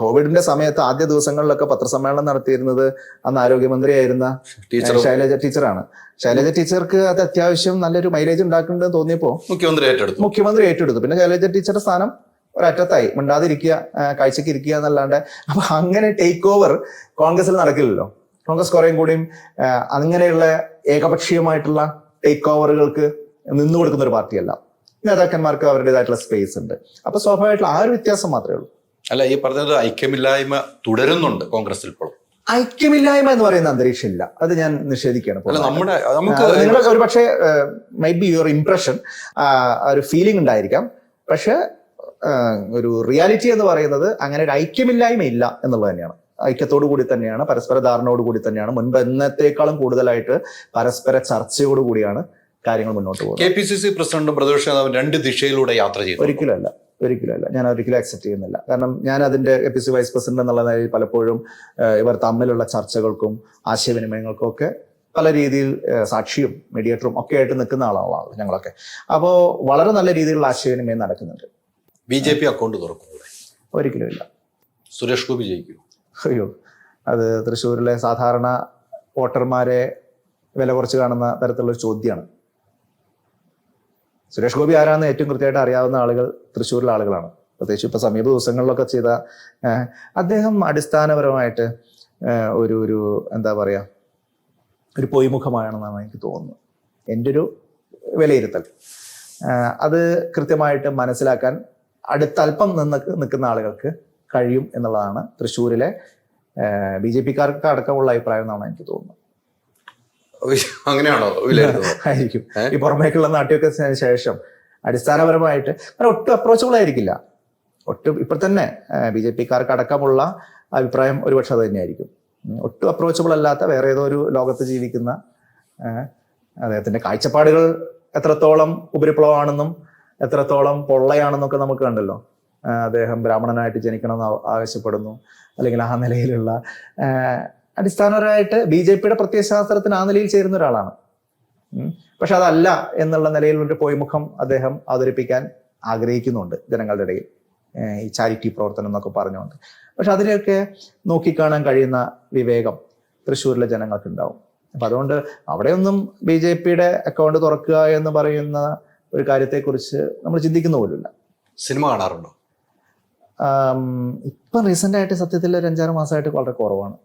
കോവിഡിന്റെ സമയത്ത് ആദ്യ ദിവസങ്ങളിലൊക്കെ പത്രസമ്മേളനം നടത്തിയിരുന്നത് അന്ന് ആരോഗ്യമന്ത്രിയായിരുന്ന ടീച്ചർ ശൈലജ ടീച്ചറാണ്. ശൈലജ ടീച്ചർക്ക് അത് അത്യാവശ്യം നല്ലൊരു മൈലേജ് ഉണ്ടാക്കുന്നുണ്ടെന്ന് തോന്നിയപ്പോ മുഖ്യമന്ത്രി ഏറ്റെടുത്തു. മുഖ്യമന്ത്രി ഏറ്റെടുത്തു. പിന്നെ ശൈലജ ടീച്ചറുടെ സ്ഥാനം ഒരറ്റത്തായി. മിണ്ടാതിരിക്കുക കാഴ്ചക്ക് ഇരിക്കുക എന്നല്ലാണ്ട്. അപ്പൊ അങ്ങനെ ടേക്ക് ഓവർ കോൺഗ്രസിൽ നടക്കില്ലല്ലോ. കോൺഗ്രസ് കുറേയും കൂടിയും അങ്ങനെയുള്ള ഏകപക്ഷീയമായിട്ടുള്ള ടേക്ക് ഓവറുകൾക്ക് നിന്നു കൊടുക്കുന്ന ഒരു പാർട്ടിയല്ല. നേതാക്കന്മാർക്ക് അവരുടേതായിട്ടുള്ള സ്പേസ് ഉണ്ട്. അപ്പൊ സ്വാഭാവികമായിട്ടുള്ള ആ ഒരു വ്യത്യാസം മാത്രമേ ഉള്ളൂ. അല്ല ഈ പറഞ്ഞത് ഐക്യമില്ലായ്മ തുടരുന്നുണ്ട് കോൺഗ്രസിൽ ഇപ്പോഴും. ഐക്യമില്ലായ്മ എന്ന് പറയുന്ന അന്തരീക്ഷം ഇല്ല അത് ഞാൻ നിഷേധിക്കുകയാണ്. നമ്മുടെ നമുക്ക് ഒരു പക്ഷേ മൈ ബി യുവർ ഇംപ്രഷൻ ഒരു ഫീലിംഗ് ഉണ്ടായിരിക്കാം. പക്ഷെ ഒരു റിയാലിറ്റി എന്ന് പറയുന്നത് അങ്ങനെ ഒരു ഐക്യമില്ലായ്മ ഇല്ല എന്നുള്ളത് തന്നെയാണ്. ഐക്യത്തോടു കൂടി തന്നെയാണ് പരസ്പര ധാരണയോട് കൂടി തന്നെയാണ് മുൻപ് എന്നത്തേക്കാളും കൂടുതലായിട്ട് പരസ്പര ചർച്ചയോട് കൂടിയാണ് കാര്യങ്ങൾ മുന്നോട്ട് പോകുന്നത്. കെ പി സി സി പ്രസിഡന്റും പ്രതിപക്ഷ നേതാവും രണ്ട് ദിശയിലൂടെ യാത്ര ചെയ്തു. ഒരിക്കലും അല്ല ഒരിക്കലും അല്ല ഞാൻ ഒരിക്കലും അക്സെപ്റ്റ് ചെയ്യുന്നില്ല. കാരണം ഞാൻ അതിന്റെ A P C vice president എന്നുള്ള നിലയിൽ പലപ്പോഴും ഇവർ തമ്മിലുള്ള ചർച്ചകൾക്കും ആശയവിനിമയങ്ങൾക്കും ഒക്കെ പല രീതിയിൽ സാക്ഷിയും മീഡിയേറ്ററും ഒക്കെ ആയിട്ട് നിൽക്കുന്ന ആളാണ് ഞങ്ങളൊക്കെ. അപ്പോൾ വളരെ നല്ല രീതിയിലുള്ള ആശയവിനിമയം നടക്കുന്നുണ്ട്. ബി ജെ പി അക്കൗണ്ട് തുറക്കും ഒരിക്കലും ഇല്ല സുരേഷ് ഗോപി ജയിക്കും. അയ്യോ അത് തൃശ്ശൂരിലെ സാധാരണ വോട്ടർമാരെ വില കുറച്ച് കാണുന്ന തരത്തിലുള്ള ചോദ്യമാണ്. സുരേഷ് ഗോപി ആരാന്ന് ഏറ്റവും കൃത്യമായിട്ട് അറിയാവുന്ന ആളുകൾ തൃശ്ശൂരിലെ ആളുകളാണ്. പ്രത്യേകിച്ച് ഇപ്പൊ സമീപ ദിവസങ്ങളിലൊക്കെ ചെയ്ത അദ്ദേഹം അടിസ്ഥാനപരമായിട്ട് ഒരു ഒരു എന്താ പറയാ ഒരു പൊയ്മുഖമാണെന്നാണ് എനിക്ക് തോന്നുന്നത്. എന്റെ ഒരു വിലയിരുത്തൽ അത് കൃത്യമായിട്ട് മനസ്സിലാക്കാൻ അടുത്തൽപ്പം നിന്ന് നിൽക്കുന്ന ആളുകൾക്ക് കഴിയും എന്നുള്ളതാണ് തൃശ്ശൂരിലെ ബി ജെ പിക്കാർക്ക് അടക്കമുള്ള അഭിപ്രായം എന്നാണ് എനിക്ക് തോന്നുന്നത്. അങ്ങനെയാണോ ആയിരിക്കും. ഈ പുറമേക്കുള്ള നാട്ടിയൊക്കെ ശേഷം അടിസ്ഥാനപരമായിട്ട് കാരണം ഒട്ടും അപ്രോച്ചബിൾ ആയിരിക്കില്ല. ഒട്ടും ഇപ്പൊ തന്നെ ബി ജെ പിക്കാർക്ക് അടക്കമുള്ള അഭിപ്രായം ഒരുപക്ഷെ അത് തന്നെയായിരിക്കും. ഒട്ടും അപ്രോച്ചബിൾ അല്ലാത്ത വേറെ ഏതോ ഒരു ലോകത്ത് ജീവിക്കുന്ന അദ്ദേഹത്തിന്റെ കാഴ്ചപ്പാടുകൾ എത്രത്തോളം ഉപരിപ്ലവമാണെന്നും എത്രത്തോളം പൊള്ളയാണെന്നൊക്കെ നമുക്ക് കണ്ടല്ലോ. അദ്ദേഹം ബ്രാഹ്മണനായിട്ട് ജനിക്കണമെന്ന് ആവ- ആവശ്യപ്പെടുന്നു. അല്ലെങ്കിൽ ആ നിലയിലുള്ള അടിസ്ഥാനപരമായിട്ട് ബി ജെ പിയുടെ പ്രത്യയശാസ്ത്രത്തിന് ആ നിലയിൽ ചേരുന്ന ഒരാളാണ്. പക്ഷെ അതല്ല എന്നുള്ള നിലയിൽ ഒരു പോയിമുഖം അദ്ദേഹം അവതരിപ്പിക്കാൻ ആഗ്രഹിക്കുന്നുണ്ട് ജനങ്ങളുടെ ഇടയിൽ. ഈ ചാരിറ്റി പ്രവർത്തനം എന്നൊക്കെ പറഞ്ഞുകൊണ്ട് പക്ഷെ അതിനെയൊക്കെ നോക്കിക്കാണാൻ കഴിയുന്ന വിവേകം തൃശ്ശൂരിലെ ജനങ്ങൾക്ക് ഉണ്ടാവും അപ്പൊ അതുകൊണ്ട് അവിടെയൊന്നും ബി ജെ പിയുടെ അക്കൗണ്ട് തുറക്കുക എന്ന് പറയുന്ന ഒരു കാര്യത്തെക്കുറിച്ച് നമ്മൾ ചിന്തിക്കുന്ന പോലുമില്ല. സിനിമ കാണാറുണ്ടോ? ഇപ്പം റീസെന്റ് ആയിട്ട് സത്യത്തിൽ ഒരു അഞ്ചാറ് മാസമായിട്ട് വളരെ കുറവാണ്.